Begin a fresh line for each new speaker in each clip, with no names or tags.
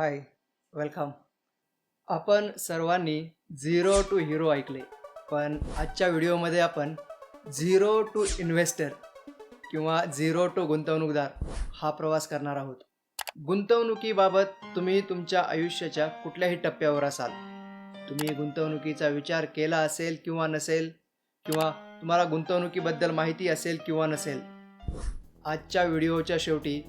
Hi welcome आपण सर्वांनी zero to hero ऐकले. पण आजच्या व्हिडिओमध्ये आपण झिरो टू इन्व्हेस्टर किंवा झिरो टू गुंतवणूकदार हा प्रवास करणार आहोत. गुंतवणुकीबाबत तुम्ही तुमच्या आयुष्याच्या कुठल्याही टप्प्यावर असाल. तुम्ही गुंतवणुकीचा विचार केला असेल किंवा नसेल किंवा तुम्हाला गुंतवणुकीबद्दल माहिती असेल किंवा नसेल आजच्या व्हिडिओच्या शेवटी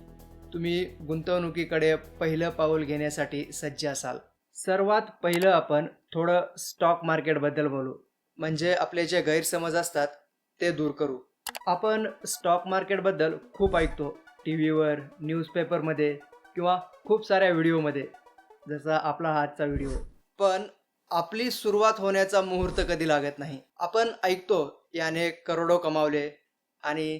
तुम्ही गुंतवणुकीकडे पहिलं पाऊल घेण्यासाठी सज्ज असाल. सर्वात पहिलं आपण थोडं स्टॉक मार्केटबद्दल बोलू. म्हणजे आपले जे गैरसमज असतात ते दूर करू. आपण स्टॉक मार्केटबद्दल खूप ऐकतो. टी व्हीवर न्यूजपेपरमध्ये किंवा खूप साऱ्या व्हिडिओमध्ये जसा आपला आजचा व्हिडिओ. पण आपली सुरुवात होण्याचा मुहूर्त कधी लागत नाही. आपण ऐकतो याने करोडो कमावले आणि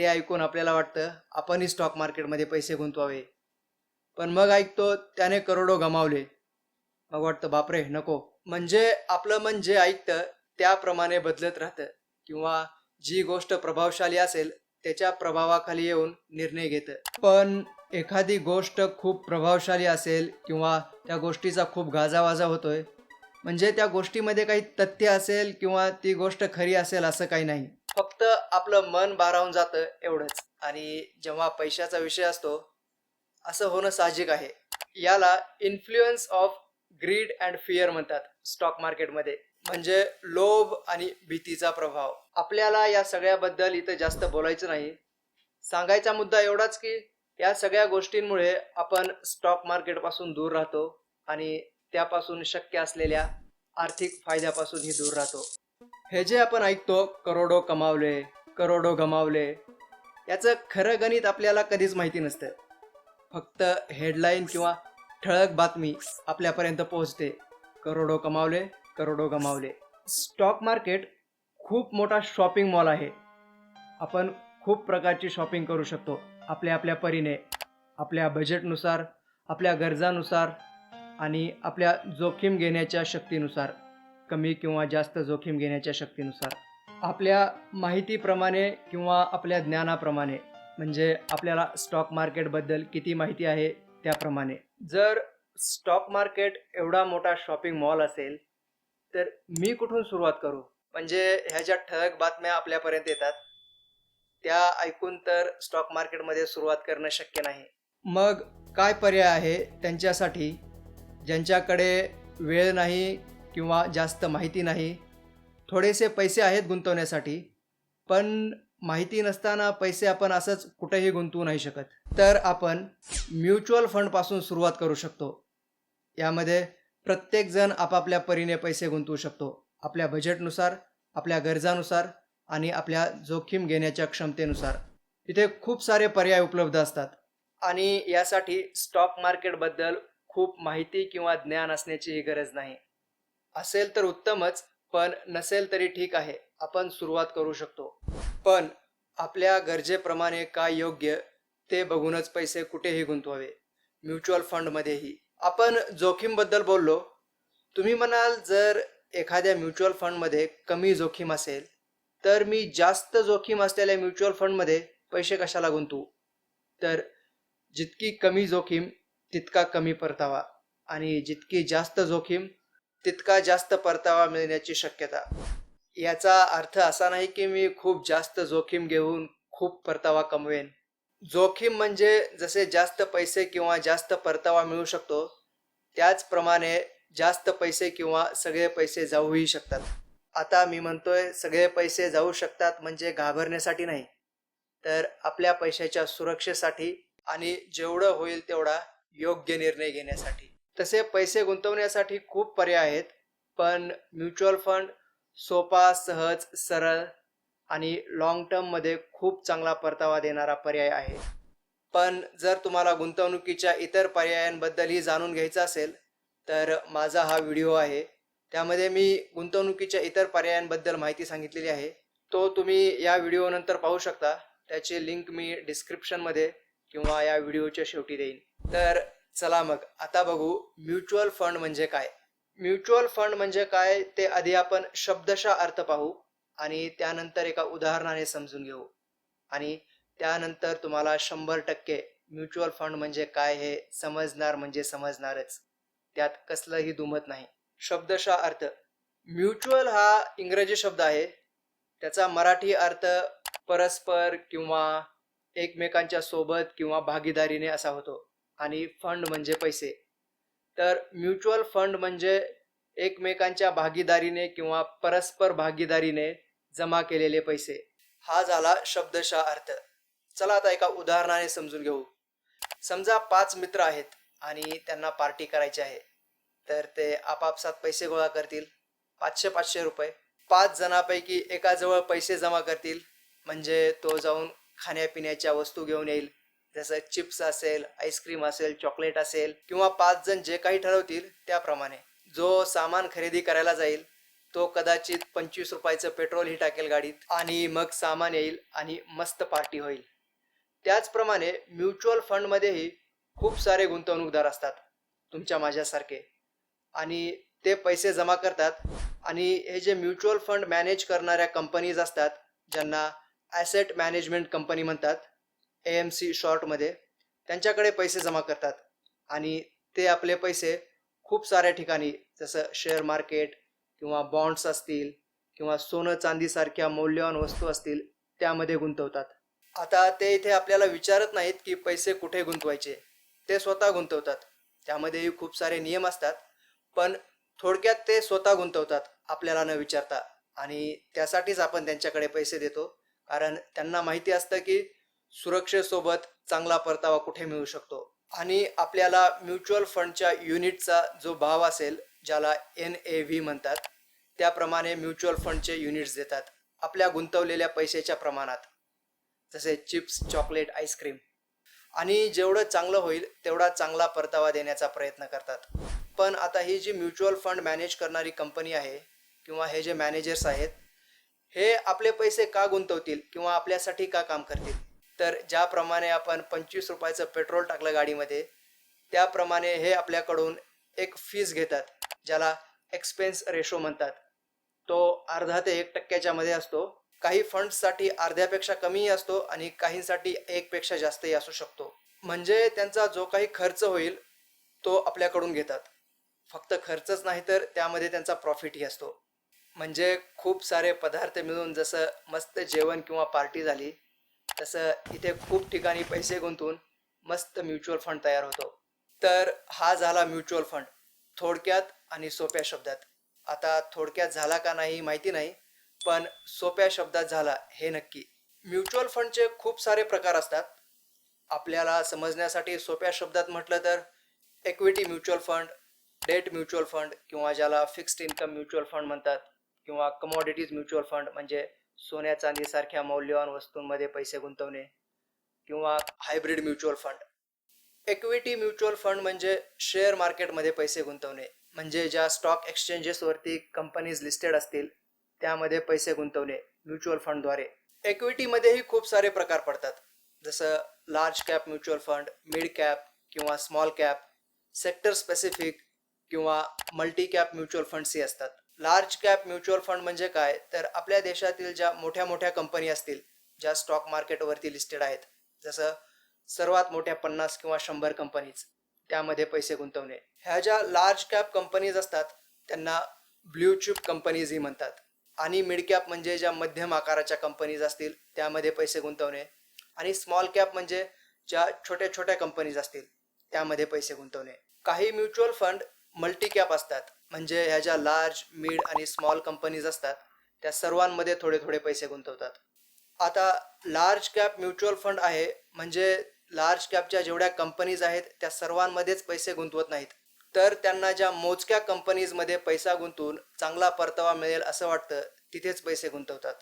ते ऐकून आपल्याला वाटतं आपणही स्टॉक मार्केटमध्ये पैसे गुंतवावे. पण मग ऐकतो त्याने करोडो गमावले. मग वाटतं बापरे नको. म्हणजे आपलं मन जे ऐकतं त्याप्रमाणे बदलत राहतं. किंवा जी गोष्ट प्रभावशाली असेल त्याच्या प्रभावाखाली येऊन निर्णय घेतं. पण एखादी गोष्ट खूप प्रभावशाली असेल किंवा त्या गोष्टीचा खूप गाजावाजा होतोय म्हणजे त्या गोष्टीमध्ये काही तथ्य असेल किंवा ती गोष्ट खरी असेल असं काही नाही. फक्त आपलं मन भारावून जातं एवढंच. आणि जेव्हा पैशाचा विषय असतो असं होणं साहजिक आहे. याला influence of greed and fear म्हणतात स्टॉक मार्केटमध्ये म्हणजे लोभ आणि भीतीचा प्रभाव. आपल्याला या सगळ्याबद्दल इथं जास्त बोलायचं नाही. सांगायचा मुद्दा एवढाच की या सगळ्या गोष्टींमुळे आपण स्टॉक मार्केटपासून दूर राहतो आणि त्यापासून शक्य असलेल्या आर्थिक फायद्यापासूनही दूर राहतो. हे जे आपण ऐकतो करोडो कमावले करोडो गमावले याचं खरं गणित आपल्याला कधीच माहिती नसतं. फक्त हेडलाईन किंवा ठळक बातमी आपल्यापर्यंत पोहोचते. करोडो कमावले करोडो गमावले. स्टॉक मार्केट खूप मोठा शॉपिंग मॉल आहे. आपण खूप प्रकारची शॉपिंग करू शकतो. आपल्या आपल्या परीने आपल्या बजेटनुसार आपल्या गरजानुसार आणि आपल्या जोखीम घेण्याच्या शक्तीनुसार. कमी किंवा जास्त जोखीम घेण्याच्या शक्तीनुसार. आपल्या माहितीप्रमाणे किंवा आपल्या ज्ञानाप्रमाणे म्हणजे आपल्याला स्टॉक मार्केटबद्दल किती माहिती आहे त्याप्रमाणे. जर स्टॉक मार्केट एवढा मोठा शॉपिंग मॉल असेल तर मी कुठून सुरुवात करू? म्हणजे ह्या ज्या ठळक बातम्या आपल्यापर्यंत येतात त्या ऐकून तर स्टॉक मार्केटमध्ये सुरुवात करणं शक्य नाही. मग काय पर्याय आहे त्यांच्यासाठी ज्यांच्याकडे वेळ नाही किंवा जास्त माहिती नाही. थोडेसे पैसे आहेत गुंतवण्यासाठी पण माहिती नसताना पैसे आपण असंच कुठेही गुंतवू नाही शकत. तर आपण म्युच्युअल फंडपासून सुरुवात करू शकतो. यामध्ये प्रत्येकजण आपापल्या परीने पैसे गुंतवू शकतो. आपल्या बजेटनुसार आपल्या गरजानुसार आणि आपल्या जोखीम घेण्याच्या क्षमतेनुसार. इथे खूप सारे पर्याय उपलब्ध असतात. आणि यासाठी स्टॉक मार्केटबद्दल खूप माहिती किंवा ज्ञान असण्याचीही गरज नाही. असेल तर उत्तमच पण नसेल तरी ठीक आहे. आपण सुरुवात करू शकतो. पण आपल्या गरजेप्रमाणे काय योग्य ते बघूनच पैसे कुठेही गुंतवावे. म्युच्युअल फंडमध्येही. आपण जोखीमबद्दल बोललो. तुम्ही म्हणाल जर एखाद्या म्युच्युअल फंडमध्ये कमी जोखीम असेल तर मी जास्त जोखीम असलेल्या म्युच्युअल फंडमध्ये पैसे कशाला गुंतवू? तर जितकी कमी जोखीम तितका कमी परतावा. आणि जितकी जास्त जोखीम तितका जास्त परतावा मिळण्याची शक्यता. याचा अर्थ असा नाही की मी खूप जास्त जोखीम घेऊन खूप परतावा कमवेन. जोखीम म्हणजे जसे जास्त पैसे किंवा जास्त परतावा मिळू शकतो त्याचप्रमाणे जास्त पैसे किंवा सगळे पैसे जाऊही शकतात. आता मी म्हणतोय सगळे पैसे जाऊ शकतात म्हणजे घाबरण्यासाठी नाही. तर आपल्या पैशाच्या सुरक्षेसाठी आणि जेवढं होईल तेवढा योग्य निर्णय घेण्यासाठी. तसे पैसे गुंतवण्यासाठी खूप पर्याय आहेत पण म्युच्युअल फंड सोपा सहज सरळ आणि लॉंग टर्ममध्ये खूप चांगला परतावा देणारा पर्याय आहे. पण जर तुम्हाला गुंतवणुकीच्या इतर पर्यायांबद्दलही जाणून घ्यायचं असेल तर माझा हा व्हिडिओ आहे. त्यामध्ये मी गुंतवणुकीच्या इतर पर्यायांबद्दल माहिती सांगितलेली आहे. तो तुम्ही या व्हिडिओनंतर पाहू शकता. त्याची लिंक मी डिस्क्रिप्शनमध्ये किंवा या व्हिडिओच्या शेवटी देईन. तर चला मग आता बघू म्युच्युअल फंड म्हणजे काय. म्युच्युअल फंड म्हणजे काय ते आधी आपण शब्दशः अर्थ पाहू आणि त्यानंतर एका उदाहरणाने समजून घेऊ. आणि त्यानंतर तुम्हाला शंभर टक्के म्युच्युअल फंड म्हणजे काय हे समजणार म्हणजे समजणारच. त्यात कसलंही दुमत नाही. शब्दशः अर्थ. म्युच्युअल हा इंग्रजी शब्द आहे. त्याचा मराठी अर्थ परस्पर किंवा एकमेकांच्या सोबत किंवा भागीदारीने असा होतो. आणि फंड म्हणजे पैसे. तर म्युच्युअल फंड म्हणजे एकमेकांच्या भागीदारीने किंवा परस्पर भागीदारीने जमा केलेले पैसे. हा झाला शब्दशः अर्थ. चला आता एका उदाहरणाने समजून घेऊ. समजा पाच मित्र आहेत आणि त्यांना पार्टी करायची आहे. तर ते आपापसात पैसे गोळा करतील. पाचशे पाचशे रुपये. पाच जणांपैकी एकाजवळ पैसे जमा करतील. म्हणजे तो जाऊन खाण्यापिण्याच्या वस्तू घेऊन येईल. जसं चिप्स असेल आईस्क्रीम असेल चॉकलेट असेल किंवा पाच जण जे काही ठरवतील त्याप्रमाणे. जो सामान खरेदी करायला जाईल तो कदाचित पंचवीस रुपयाचं पेट्रोलही टाकेल गाडीत आणि मग सामान येईल आणि मस्त पार्टी होईल. त्याचप्रमाणे म्युच्युअल फंडमध्येही खूप सारे गुंतवणूकदार असतात तुमच्या माझ्यासारखे. आणि ते पैसे जमा करतात आणि हे जे म्युच्युअल फंड मॅनेज करणाऱ्या कंपनीज असतात ज्यांना ॲसेट मॅनेजमेंट कंपनी म्हणतात ए एम सी शॉर्टमध्ये त्यांच्याकडे पैसे जमा करतात आणि ते आपले पैसे खूप साऱ्या ठिकाणी जसं शेअर मार्केट किंवा बॉन्ड्स असतील किंवा सोनं चांदीसारख्या मौल्यवान वस्तू असतील त्यामध्ये गुंतवतात. आता ते इथे आपल्याला विचारत नाहीत की पैसे कुठे गुंतवायचे. ते स्वतः गुंतवतात. त्यामध्येही खूप सारे नियम असतात पण थोडक्यात ते स्वतः गुंतवतात आपल्याला न विचारता. आणि त्यासाठीच आपण त्यांच्याकडे पैसे देतो कारण त्यांना माहिती असतं की सुरक्षेसोबत चांगला परतावा कुठे मिळू शकतो? आणि आपल्याला म्युच्युअल फंडच्या युनिटचा जो भाव असेल ज्याला एन ए व्ही म्हणतात त्याप्रमाणे म्युच्युअल फंडचे युनिट्स देतात आपल्या गुंतवलेल्या पैशाच्या प्रमाणात. जसे चिप्स चॉकलेट आईस्क्रीम. आणि जेवढं चांगलं होईल तेवढा चांगला परतावा देण्याचा प्रयत्न करतात. पण आता ही जी म्युच्युअल फंड मॅनेज करणारी कंपनी आहे किंवा हे जे मॅनेजर्स आहेत हे आपले पैसे का गुंतवतील किंवा आपल्यासाठी का काम करतील? तर ज्याप्रमाणे आपण पंचवीस रुपयाचं पेट्रोल टाकलं गाडीमध्ये त्याप्रमाणे हे आपल्याकडून एक फीज घेतात ज्याला एक्सपेन्स रेशो म्हणतात. तो अर्धा ते एक टक्क्याच्या मध्ये असतो. काही फंड्ससाठी अर्ध्यापेक्षा कमीही असतो आणि काहींसाठी एकपेक्षा जास्तही असू शकतो. म्हणजे त्यांचा जो काही खर्च होईल तो आपल्याकडून घेतात. फक्त खर्चच नाही तर त्यामध्ये त्यांचा प्रॉफिटही असतो. म्हणजे खूप सारे पदार्थ मिळून जसं मस्त जेवण किंवा पार्टी झाली तसं इथे खूप ठिकाणी पैसे गुंतवून मस्त म्युच्युअल फंड तयार होतो. तर हा झाला म्युच्युअल फंड. थोडक्यात आणि सोप्या शब्दात. आता थोडक्यात झाला का नाही माहिती नाही पण सोप्या शब्दात झाला हे नक्की. म्युच्युअल फंडचे खूप सारे प्रकार असतात. आपल्याला समजण्यासाठी सोप्या शब्दात म्हटलं तर equity mutual fund debt mutual fund किंवा ज्याला फिक्स्ड इन्कम म्युच्युअल फंड म्हणतात किंवा कमॉडिटीज म्युच्युअल फंड म्हणजे सोन्या चांदीसारख्या मौल्यवान वस्तूंमध्ये पैसे गुंतवणे किंवा hybrid mutual fund equity mutual fund म्हणजे शेअर मार्केटमध्ये पैसे गुंतवणे. म्हणजे ज्या स्टॉक एक्सचेंजेसवरती कंपनीज लिस्टेड असतील त्यामध्ये पैसे गुंतवणे म्युच्युअल फंडद्वारे इक्विटीमध्येही खूप सारे प्रकार पडतात. जसं large cap mutual fund mid cap किंवा स्मॉल कॅप सेक्टर स्पेसिफिक किंवा मल्टी कॅप म्युच्युअल फंड्सही असतात. लार्ज कॅप म्युच्युअल फंड म्हणजे काय? तर आपल्या देशातील ज्या मोठ्या मोठ्या कंपनी असतील ज्या स्टॉक मार्केटवरती लिस्टेड आहेत जसं सर्वात मोठ्या पन्नास किंवा शंभर कंपनीज त्यामध्ये पैसे गुंतवणे. ह्या ज्या लार्ज कॅप कंपनीज असतात त्यांना ब्ल्यू चिप कंपनीजही म्हणतात. आणि मिड कॅप म्हणजे ज्या मध्यम आकाराच्या कंपनीज असतील त्यामध्ये पैसे गुंतवणे. आणि स्मॉल कॅप म्हणजे ज्या छोट्या छोट्या कंपनीज असतील त्यामध्ये पैसे गुंतवणे. काही म्युच्युअल फंड मल्टी कॅप असतात. म्हणजे ह्या ज्या लार्ज मिड आणि स्मॉल कंपनीज असतात त्या सर्वांमध्ये थोडे थोडे पैसे गुंतवतात. आता लार्ज कॅप म्युच्युअल फंड आहे म्हणजे लार्ज कॅपच्या जेवढ्या कंपनीज आहेत त्या सर्वांमध्येच पैसे गुंतवत नाहीत. तर त्यांना ज्या मोजक्या कंपनीजमध्ये पैसा गुंतवून चांगला परतावा मिळेल असं वाटतं तिथेच पैसे गुंतवतात.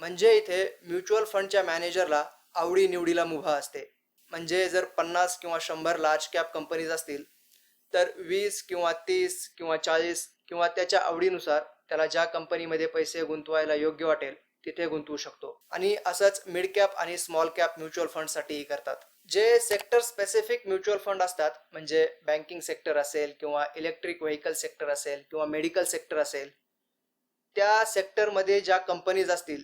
म्हणजे इथे म्युच्युअल फंडच्या मॅनेजरला आवडीनिवडीला मुभा असते. म्हणजे जर पन्नास किंवा शंभर लार्ज कॅप कंपनीज असतील तर वीस किंवा तीस किंवा चाळीस किंवा त्याच्या आवडीनुसार त्याला ज्या कंपनीमध्ये पैसे गुंतवायला योग्य वाटेल तिथे गुंतवू शकतो. आणि असंच मिड कॅप आणि स्मॉल कॅप म्युच्युअल फंडसाठीही करतात. जे सेक्टर स्पेसिफिक म्युच्युअल फंड असतात म्हणजे बँकिंग सेक्टर असेल किंवा इलेक्ट्रिक व्हेकल सेक्टर असेल किंवा मेडिकल सेक्टर असेल त्या सेक्टरमध्ये ज्या कंपनीज असतील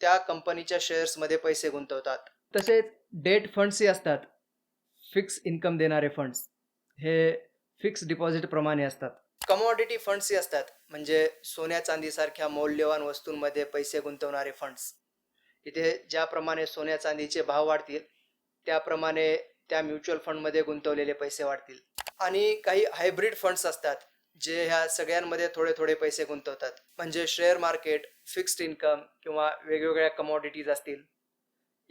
त्या कंपनीच्या शेअर्समध्ये पैसे गुंतवतात. तसेच डेट फंड्सही असतात. फिक्स इन्कम देणारे फंड्स हे फिक्स डिपॉझिटप्रमाणे असतात. कमोडिटी फंड्सही असतात. म्हणजे सोन्या चांदीसारख्या मौल्यवान वस्तूंमध्ये पैसे गुंतवणारे फंड्स. इथे ज्याप्रमाणे सोन्या चांदीचे भाव वाढतील त्याप्रमाणे त्या म्युच्युअल फंडमध्ये गुंतवलेले पैसे वाढतील. आणि काही हायब्रिड फंड्स असतात जे ह्या सगळ्यांमध्ये थोडे थोडे पैसे गुंतवतात. म्हणजे शेअर मार्केट फिक्स्ड इन्कम किंवा वेगवेगळ्या कमोडिटीज असतील.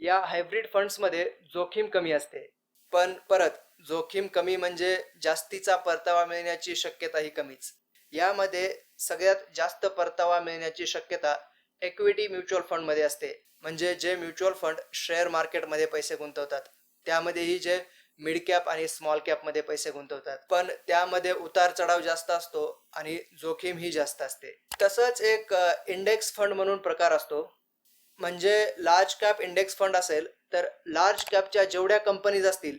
या हायब्रिड फंड्समध्ये जोखीम कमी असते. पण परत जोखीम कमी म्हणजे जास्तीचा परतावा मिळण्याची शक्यता ही कमीच. यामध्ये सगळ्यात जास्त परतावा मिळण्याची शक्यता इक्विटी म्युच्युअल फंडमध्ये असते. म्हणजे जे म्युच्युअल फंड शेअर मार्केटमध्ये पैसे गुंतवतात. त्यामध्येही जे मिड कॅप आणि स्मॉल कॅपमध्ये पैसे गुंतवतात. पण त्यामध्ये उतार चढाव जास्त असतो आणि जोखीम ही जास्त असते. तसंच एक इंडेक्स फंड म्हणून प्रकार असतो. म्हणजे लार्ज कॅप इंडेक्स फंड असेल तर लार्ज कॅपच्या जेवढ्या कंपनीज असतील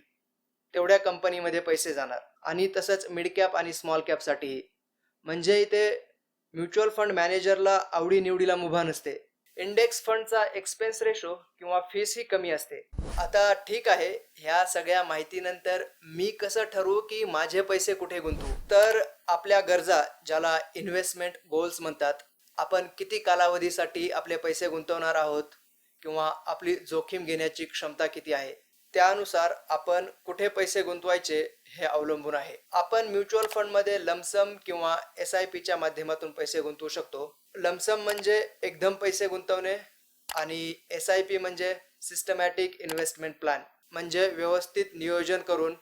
तेवढ्या कंपनीमध्ये पैसे जाणार. आणि तसंच मिड कॅप आणि स्मॉल कॅपसाठीही म्हणजे इथे म्युच्युअल फंड मॅनेजरला आवडीनिवडीला मुभा नसते. इंडेक्स फंडचा एक्सपेन्स रेशो किंवा फीस ही कमी असते. आता ठीक आहे ह्या सगळ्या माहितीनंतर मी कसं ठरवू की माझे पैसे कुठे गुंतवू? तर आपल्या गरजा ज्याला इन्व्हेस्टमेंट गोल्स म्हणतात आपण किती कालावधीसाठी आपले पैसे गुंतवणार आहोत? किंवा आपली जोखीम घेण्याची क्षमता किती आहे? त्यानुसार आपण कुठे पैसे गुंतवायचे हे अवलंबून आहे. आपण म्युच्युअल फंडमध्ये लमसम किंवा एस आय पीच्या माध्यमातून पैसे गुंतवू शकतो. लमसम म्हणजे एकदम पैसे गुंतवणे आणि एस आय पी म्हणजे सिस्टमॅटिक इन्व्हेस्टमेंट प्लॅन म्हणजे व्यवस्थित नियोजन करून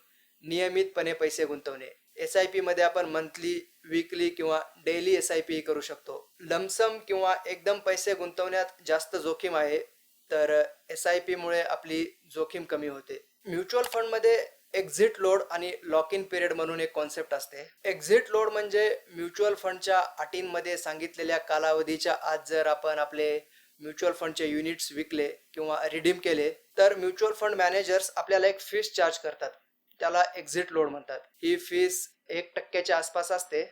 नियमितपणे पैसे गुंतवणे. एस आय पीमध्ये आपण मंथली वीकली किंवा डेली एस आय पी करू शकतो. लमसम किंवा एकदम पैसे गुंतवण्यात जास्त जोखीम आहे तर एस आय पीमुळे आपली जोखीम कमी होते. म्युच्युअल फंडमध्ये एक्झिट लोड आणि लॉक इन पिरियड म्हणून एक कॉन्सेप्ट असते. एक्झिट लोड म्हणजे म्युच्युअल फंडच्या अटींमध्ये सांगितलेल्या कालावधीच्या आत जर आपण आपले म्युच्युअल फंडचे युनिट्स विकले किंवा रिडीम केले तर म्युच्युअल फंड मॅनेजर्स आपल्याला एक फीस चार्ज करतात. त्याला एक्झिट लोड म्हणतात. ही फीस एक टक्क्याच्या आसपास असते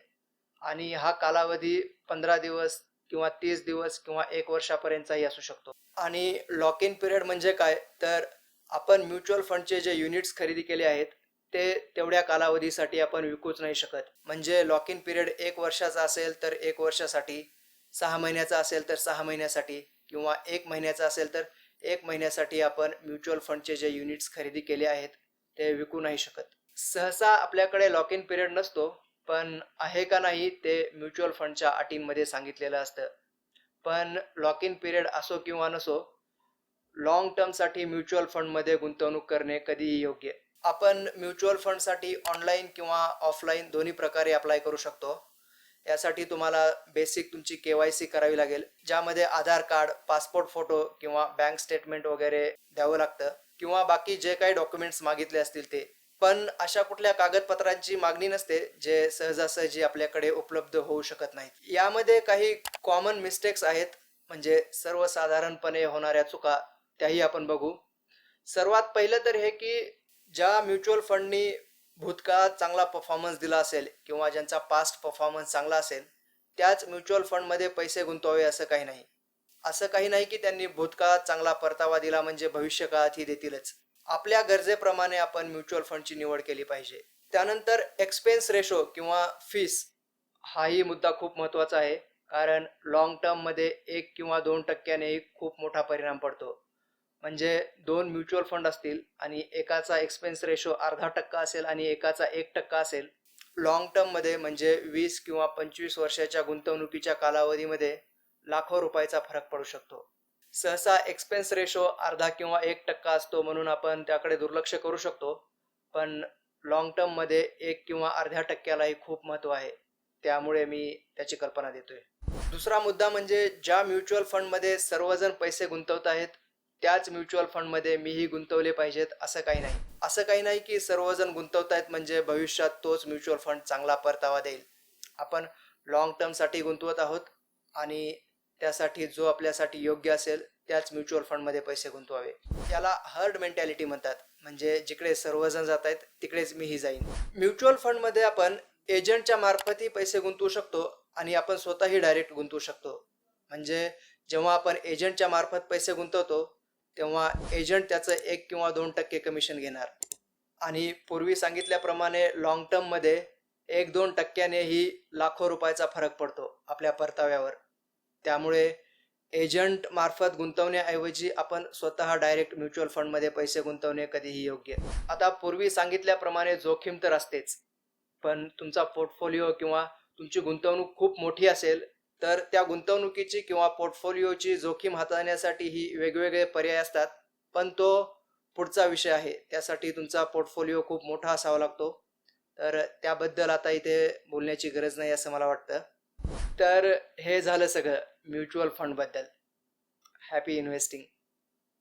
आणि हा कालावधी पंधरा दिवस किंवा तीस दिवस किंवा एक वर्षापर्यंतचाही असू शकतो. आणि लॉक इन पिरियड म्हणजे काय? तर आपण म्युच्युअल फंडचे जे युनिट्स खरेदी केले आहेत ते तेवढ्या कालावधीसाठी आपण विकूच नाही शकत. म्हणजे लॉक इन पिरियड एक वर्षाचा असेल तर एक वर्षासाठी सहा महिन्याचा असेल तर सहा महिन्यासाठी किंवा एक महिन्याचा असेल तर एक महिन्यासाठी आपण म्युच्युअल फंडचे जे युनिट्स खरेदी केले आहेत ते विकू नाही शकत. सहसा आपल्याकडे लॉक इन पिरियड नसतो पण आहे का नाही ते म्युच्युअल फंडच्या अटींमध्ये सांगितलेलं असतं. पण लॉक इन पिरियड असो किंवा नसो लॉंग टर्मसाठी म्युच्युअल फंडमध्ये गुंतवणूक करणे कधीही योग्य. आपण म्युच्युअल फंडसाठी ऑनलाईन किंवा ऑफलाईन दोन्ही प्रकारे अप्लाय करू शकतो. यासाठी तुम्हाला बेसिक तुमची के वाय सी करावी लागेल ज्यामध्ये आधार कार्ड पासपोर्ट फोटो किंवा बँक स्टेटमेंट वगैरे द्यावं लागतं. किंवा बाकी जे काही डॉक्युमेंट्स मागितले असतील ते. पण अशा कुठल्या कागदपत्रांची मागणी नसते जे सहजासहजी आपल्याकडे उपलब्ध होऊ शकत नाहीत. यामध्ये काही कॉमन मिस्टेक्स आहेत म्हणजे सर्वसाधारणपणे होणाऱ्या चुका त्याही आपण बघू. सर्वात पहिलं तर हे की ज्या म्युच्युअल फंडनी भूतकाळात चांगला परफॉर्मन्स दिला असेल किंवा ज्यांचा पास्ट परफॉर्मन्स चांगला असेल त्याच म्युच्युअल फंडमध्ये पैसे गुंतवावे असं काही नाही. असं काही नाही की त्यांनी भूतकाळात चांगला परतावा दिला म्हणजे भविष्यकाळातही देतीलच. आपल्या गरजेप्रमाणे आपण म्युच्युअल फंडची निवड केली पाहिजे. त्यानंतर एक्सपेन्स रेशो किंवा फीस हाही मुद्दा खूप महत्त्वाचा आहे. कारण लॉंग टर्ममध्ये एक किंवा दोन टक्क्यानेही खूप मोठा परिणाम पडतो. म्हणजे दोन म्युच्युअल फंड असतील आणि एकाचा एक्सपेन्स रेशो अर्धा टक्का असेल आणि एकाचा एक टक्का असेल लॉंग टर्ममध्ये म्हणजे वीस किंवा पंचवीस वर्षाच्या गुंतवणुकीच्या कालावधीमध्ये लाखो रुपयाचा फरक पडू शकतो. सहसा एक्सपेन्स रेशो अर्धा किंवा एक टक्का असतो म्हणून आपण त्याकडे दुर्लक्ष करू शकतो. पण लॉंग टर्ममध्ये एक किंवा अर्ध्या टक्क्यालाही खूप महत्त्व आहे. त्यामुळे मी त्याची कल्पना देतोय. दुसरा मुद्दा म्हणजे ज्या म्युच्युअल फंडमध्ये सर्वजण पैसे गुंतवत आहेत त्याच म्युच्युअल फंडमध्ये मीही गुंतवले पाहिजेत असं काही नाही. असं काही नाही की सर्वजण गुंतवत आहेत म्हणजे भविष्यात तोच म्युच्युअल फंड चांगला परतावा देईल. आपण लॉंग टर्मसाठी गुंतवत आहोत आणि त्यासाठी जो आपल्यासाठी योग्य असेल त्याच म्युच्युअल फंडमध्ये पैसे गुंतवावे. याला हर्ड मेंटॅलिटी म्हणतात. म्हणजे जिकडे सर्वजण जात आहेत तिकडेच मीही जाईन. म्युच्युअल फंडमध्ये आपण एजंटच्या मार्फतही पैसे गुंतवू शकतो आणि आपण स्वतःही डायरेक्ट गुंतवू शकतो. म्हणजे जेव्हा आपण एजंटच्या मार्फत पैसे गुंतवतो तेव्हा एजंट त्याचं एक किंवा दोन टक्के कमिशन घेणार. आणि पूर्वी सांगितल्याप्रमाणे लॉंग टर्ममध्ये एक दोन टक्क्यानेही लाखो रुपयाचा फरक पडतो आपल्या परताव्यावर. त्यामुळे एजंट मार्फत गुंतवण्याऐवजी आपण स्वतः डायरेक्ट म्युच्युअल फंडमध्ये पैसे गुंतवणे कधीही योग्य. आता पूर्वी सांगितल्याप्रमाणे जोखीम तर असतेच. पण तुमचा पोर्टफोलिओ किंवा तुमची गुंतवणूक खूप मोठी असेल तर त्या गुंतवणुकीची किंवा पोर्टफोलिओची जोखीम हाताळण्यासाठी ही वेगवेगळे पर्याय असतात. पण तो पुढचा विषय आहे. त्यासाठी तुमचा पोर्टफोलिओ खूप मोठा असावा लागतो. तर त्याबद्दल आता इथे बोलण्याची गरज नाही असं मला वाटतं. तर हे झालं सगळं. Mutual फंडबद्दल happy investing